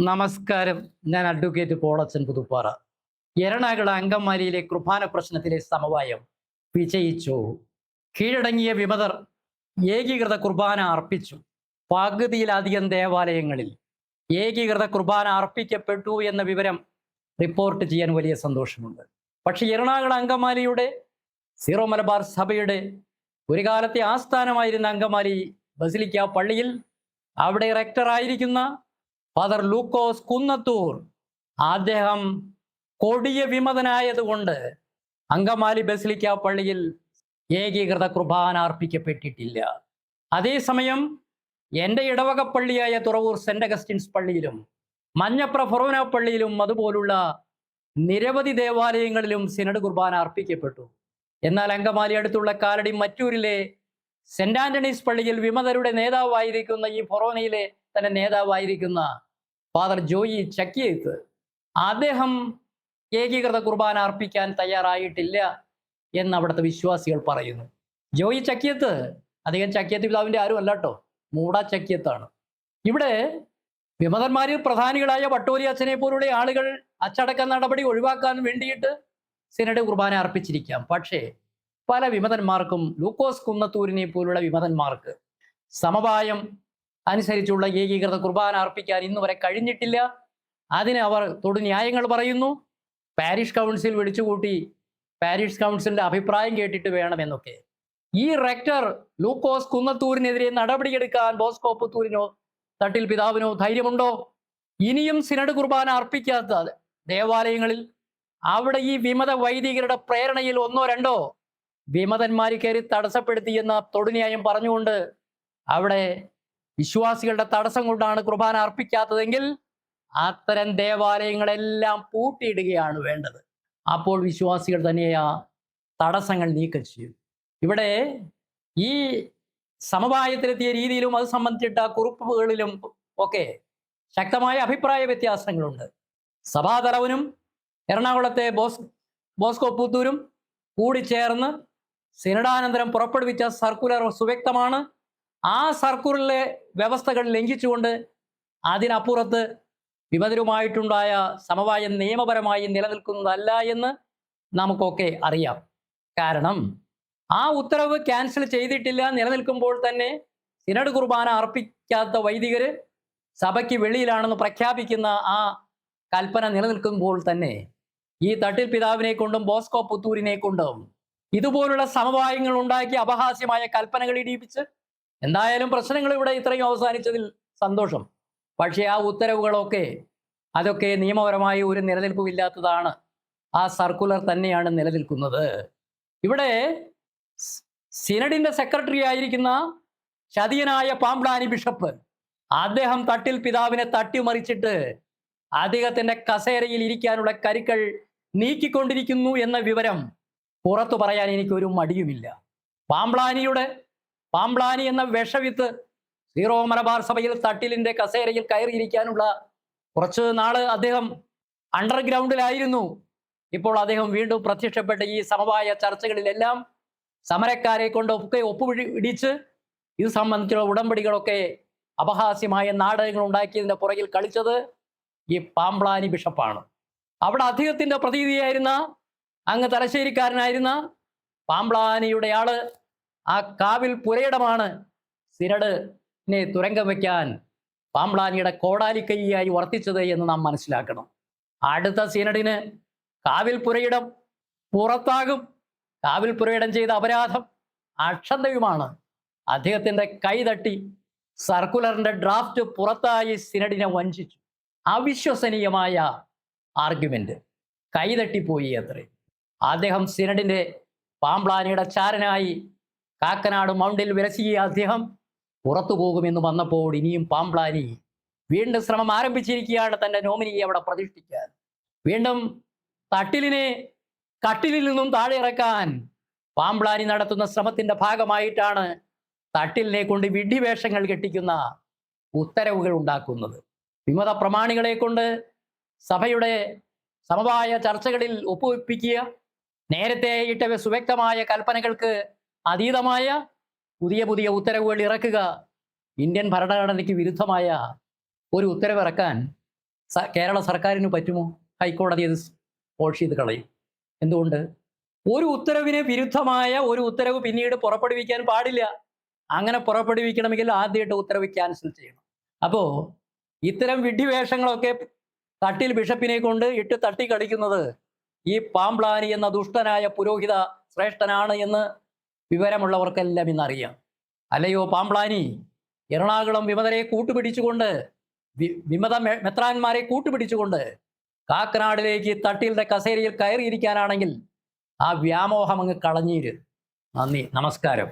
നമസ്കാരം. ഞാൻ അഡ്വക്കേറ്റ് പോളച്ചൻ പുതുപ്പാറ. എറണാകുളം അങ്കമാലിയിലെ കുർബാന പ്രശ്നത്തിലെ സമവായം വിജയിച്ചു. കീഴടങ്ങിയ വിമതർ ഏകീകൃത കുർബാന അർപ്പിച്ചു. പകുതിയിലധികം ദേവാലയങ്ങളിൽ ഏകീകൃത കുർബാന അർപ്പിക്കപ്പെട്ടു എന്ന വിവരം റിപ്പോർട്ട് ചെയ്യാൻ വലിയ സന്തോഷമുണ്ട്. പക്ഷെ എറണാകുളം അങ്കമാലിയുടെ സീറോ മലബാർ സഭയുടെ ഒരു കാലത്തെ ആസ്ഥാനമായിരുന്ന അങ്കമാലി ബസിലിക്ക പള്ളിയിൽ അവിടെ റെക്ടറായിരിക്കുന്ന ഫാദർ ലൂക്കോസ് കുന്നത്തൂർ. അദ്ദേഹം കൊടിയ വിമതനായതുകൊണ്ട് അങ്കമാലി ബസിലിക്ക പള്ളിയിൽ ഏകീകൃത കുർബാന അർപ്പിക്കപ്പെട്ടിട്ടില്ല. അതേസമയം എന്റെ ഇടവക പള്ളിയായ തുറവൂർ സെന്റ് അഗസ്റ്റിൻസ് പള്ളിയിലും മഞ്ഞപ്ര ഫൊറോന പള്ളിയിലും അതുപോലുള്ള നിരവധി ദേവാലയങ്ങളിലും സിനഡ് കുർബാന അർപ്പിക്കപ്പെട്ടു. എന്നാൽ അങ്കമാലി അടുത്തുള്ള കാലടി മറ്റൂരിലെ സെന്റ് ആന്റണീസ് പള്ളിയിൽ വിമതരുടെ നേതാവായിരിക്കുന്ന ഈ ഫൊറോനയിലെ തന്നെ നേതാവായിരിക്കുന്ന ഫാദർ ജോയി ചക്കിയത്ത് അദ്ദേഹം ഏകീകൃത കുർബാന അർപ്പിക്കാൻ തയ്യാറായിട്ടില്ല എന്ന് അവിടുത്തെ വിശ്വാസികൾ പറയുന്നു. ജോയി ചക്കിയത്ത് അദ്ദേഹം ചക്കിയത്ത് പിതാവിന്റെ ആരും അല്ല കേട്ടോ മൂട ചക്കിയത്താണ് ഇവിടെ വിമതന്മാരിൽ പ്രധാനികളായ വട്ടോലി അച്ഛനെ പോലുള്ള ആളുകൾ അച്ചടക്ക നടപടി ഒഴിവാക്കാൻ വേണ്ടിയിട്ട് സിനഡ് കുർബാന അർപ്പിച്ചിരിക്കാം. പക്ഷേ പല വിമതന്മാർക്കും ലൂക്കോസ് കുന്നത്തൂരിനെ പോലുള്ള വിമതന്മാർക്ക് സമവായം അനുസരിച്ചുള്ള ഏകീകൃത കുർബാന അർപ്പിക്കാൻ ഇന്ന് വരെ കഴിഞ്ഞിട്ടില്ല. അതിന് അവർ ന്യായങ്ങൾ പറയുന്നു. പാരീഷ് കൗൺസിൽ വിളിച്ചുകൂട്ടി പാരീഷ് കൗൺസിലിന്റെ അഭിപ്രായം കേട്ടിട്ട് വേണമെന്നൊക്കെ. ഈ റെക്ടർ ലൂക്കോസ് കുന്നത്തൂരിനെതിരെ നടപടിയെടുക്കാൻ ബോസ്കോ പുത്തൂരിനോ തട്ടിൽ പിതാവിനോ ധൈര്യമുണ്ടോ? ഇനിയും സിനഡ് കുർബാന അർപ്പിക്കാത്ത ദേവാലയങ്ങളിൽ അവിടെ ഈ വിമത വൈദികരുടെ പ്രേരണയിൽ ഒന്നോ രണ്ടോ വിമതന്മാർ കയറി തടസ്സപ്പെടുത്തിയെന്ന തൊടുന്യായം പറഞ്ഞുകൊണ്ട് അവിടെ വിശ്വാസികളുടെ തടസ്സം കൊണ്ടാണ് കുർബാന അർപ്പിക്കാത്തതെങ്കിൽ അത്തരം ദേവാലയങ്ങളെല്ലാം പൂട്ടിയിടുകയാണ് വേണ്ടത്. അപ്പോൾ വിശ്വാസികൾ തന്നെ ആ തടസ്സങ്ങൾ നീക്കം ചെയ്യും. ഇവിടെ ഈ സമവായത്തിലെത്തിയ രീതിയിലും അത് സംബന്ധിച്ചിട്ട കുറിപ്പുകളിലും ഒക്കെ ശക്തമായ അഭിപ്രായ വ്യത്യാസങ്ങളുണ്ട്. സഭാതലവനും എറണാകുളത്തെ ബോസ് ബോസ്കോ പുത്തൂരും കൂടിച്ചേർന്ന് സിനഡാനന്തരം പുറപ്പെടുവിച്ച സർക്കുലർ സുവ്യക്തമാണ്. ആ സർക്കുലറിലെ വ്യവസ്ഥകൾ ലംഘിച്ചുകൊണ്ട് അതിനപ്പുറത്ത് വിമതരുമായിട്ടുണ്ടായ സമവായം നിയമപരമായി നിലനിൽക്കുന്നതല്ല എന്ന് നമുക്കൊക്കെ അറിയാം. കാരണം ആ ഉത്തരവ് ക്യാൻസൽ ചെയ്തിട്ടില്ല നിലനിൽക്കുമ്പോൾ തന്നെ സിനഡ് കുർബാന അർപ്പിക്കാത്ത വൈദികർ സഭയ്ക്ക് വെളിയിലാണെന്ന് പ്രഖ്യാപിക്കുന്ന ആ കൽപ്പന നിലനിൽക്കുമ്പോൾ തന്നെ ഈ തട്ടിൽ പിതാവിനെ കൊണ്ടും ബോസ്കോ പുത്തൂരിനെ കൊണ്ടും ഇതുപോലുള്ള സമവായങ്ങൾ ഉണ്ടാക്കി അപഹാസ്യമായ കൽപ്പനകൾ ഇടിയിപ്പിച്ച് എന്തായാലും പ്രശ്നങ്ങൾ ഇവിടെ ഇത്രയും അവസാനിച്ചതിൽ സന്തോഷം. പക്ഷേ ആ ഉത്തരവുകളൊക്കെ അതൊക്കെ നിയമപരമായി ഒരു നിലനിൽപ്പുമില്ലാത്തതാണ്. ആ സർക്കുലർ തന്നെയാണ് നിലനിൽക്കുന്നത്. ഇവിടെ സിനഡിന്റെ സെക്രട്ടറി ആയിരിക്കുന്ന ചതിയനായ പാമ്പ്ലാനി ബിഷപ്പ് അദ്ദേഹം തട്ടിൽ പിതാവിനെ തട്ടിമറിച്ചിട്ട് അദ്ദേഹത്തിന്റെ കസേരയിൽ ഇരിക്കാനുള്ള കരുക്കൾ നീക്കിക്കൊണ്ടിരിക്കുന്നു എന്ന വിവരം പുറത്തു പറയാൻ എനിക്കൊരു മടിയുമില്ല. പാമ്പ്ലാനിയുടെ പാമ്പ്ലാനി എന്ന വിഷവിത്ത് സീറോ മലബാർ സഭയിൽ തട്ടിലിന്റെ കസേരയിൽ കയറിയിരിക്കാനുള്ള കുറച്ച് നാൾ അദ്ദേഹം അണ്ടർഗ്രൗണ്ടിലായിരുന്നു. ഇപ്പോൾ അദ്ദേഹം വീണ്ടും പ്രത്യക്ഷപ്പെട്ട ഈ സമവായ ചർച്ചകളിലെല്ലാം സമരക്കാരെ കൊണ്ട് ഒക്കെ ഒപ്പുപിടിച്ച് ഇത് സംബന്ധിച്ചുള്ള ഉടമ്പടികളൊക്കെ അപഹാസ്യമായ നാടകങ്ങൾ ഉണ്ടാക്കിയതിന്റെ പുറകിൽ കളിച്ചത് ഈ പാമ്പ്ളാനി ബിഷപ്പാണ്. അവിടെ അദ്ദേഹത്തിന്റെ പ്രതീതിയായിരുന്ന അങ്ങ് തലശ്ശേരിക്കാരനായിരുന്ന പാമ്പ്ളാനിയുടെ ആൾ ആ കാവിൽ പുരയിടമാണ് സിരടിനെ തുരങ്കം വയ്ക്കാൻ പാമ്പ്ലാനിയുടെ കോടാലിക്കൈയായി വർത്തിച്ചത് എന്ന് നാം മനസ്സിലാക്കണം. അടുത്ത സിനഡിന് കാവിൽ പുരയിടം പുറത്താകും. കാവിൽ പുരയിടം ചെയ്ത അപരാധം അക്ഷന്തയുമാണ്. അദ്ദേഹത്തിന്റെ കൈതട്ടി സർക്കുലറിന്റെ ഡ്രാഫ്റ്റ് പുറത്തായി സിനഡിനെ വഞ്ചിച്ചു. അവിശ്വസനീയമായ ആർഗ്യുമെന്റ്. കൈതട്ടിപ്പോയി അത്രേ. അദ്ദേഹം സിനഡിന്റെ പാമ്പ്ലാനിയുടെ ചാരനായി കാക്കനാട് മൗണ്ടിൽ വിലസിയ അദ്ദേഹം പുറത്തു പോകുമെന്ന് വന്നപ്പോൾ ഇനിയും പാമ്പ്ലാനി വീണ്ടും ശ്രമം ആരംഭിച്ചിരിക്കുകയാണ് തന്റെ നോമിനിയെ അവിടെ പ്രതിഷ്ഠിക്കാൻ. വീണ്ടും തട്ടിലിനെ കട്ടിലിൽ നിന്നും താഴെ ഇറക്കാൻ പാമ്പ്ലാനി നടത്തുന്ന ശ്രമത്തിന്റെ ഭാഗമായിട്ടാണ് തട്ടിലിനെ കൊണ്ട് വിഡ്ഢിവേഷങ്ങൾ കെട്ടിക്കുന്ന ഉത്തരവുകൾ ഉണ്ടാക്കുന്നത്. വിമത പ്രമാണികളെ കൊണ്ട് സഭയുടെ സമവായ ചർച്ചകളിൽ ഒപ്പുവെപ്പിക്കുക നേരത്തെ ഇട്ട സുവ്യക്തമായ കൽപ്പനകൾക്ക് അതീതമായ പുതിയ പുതിയ ഉത്തരവുകൾ ഇറക്കുക ഇന്ത്യൻ ഭരണഘടനയ്ക്ക് വിരുദ്ധമായ ഒരു ഉത്തരവ് ഇറക്കാൻ കേരള സർക്കാരിന് പറ്റുമോ? ഹൈക്കോടതി അത് പോഷ് ചെയ്ത് കളയും. എന്തുകൊണ്ട്? ഒരു ഉത്തരവിന് വിരുദ്ധമായ ഒരു ഉത്തരവ് പിന്നീട് പുറപ്പെടുവിക്കാൻ പാടില്ല. അങ്ങനെ പുറപ്പെടുവിക്കണമെങ്കിൽ ആദ്യമായിട്ട് ഉത്തരവ് ക്യാൻസൽ ചെയ്യണം. അപ്പോൾ ഇത്തരം വിഡ്ഢിവേഷങ്ങളൊക്കെ തട്ടിൽ ബിഷപ്പിനെ കൊണ്ട് ഇട്ട് തട്ടി കളിക്കുന്നത് ഈ പാംപ്ലാനി എന്ന ദുഷ്ടനായ പുരോഹിത ശ്രേഷ്ഠനാണ് എന്ന് വിവരമുള്ളവർക്കെല്ലാം ഇന്നറിയാം. അല്ലയോ പാംപ്ലാനി എറണാകുളം വിമതരെ കൂട്ടുപിടിച്ചുകൊണ്ട് വിമത മെത്രാന്മാരെ കൂട്ടുപിടിച്ചുകൊണ്ട് കാക്കനാടിലേക്ക് തട്ടിയുടെ കസേരയിൽ കയറിയിരിക്കാനാണെങ്കിൽ ആ വ്യാമോഹം അങ്ങ് കളഞ്ഞീര്. നന്ദി. നമസ്കാരം.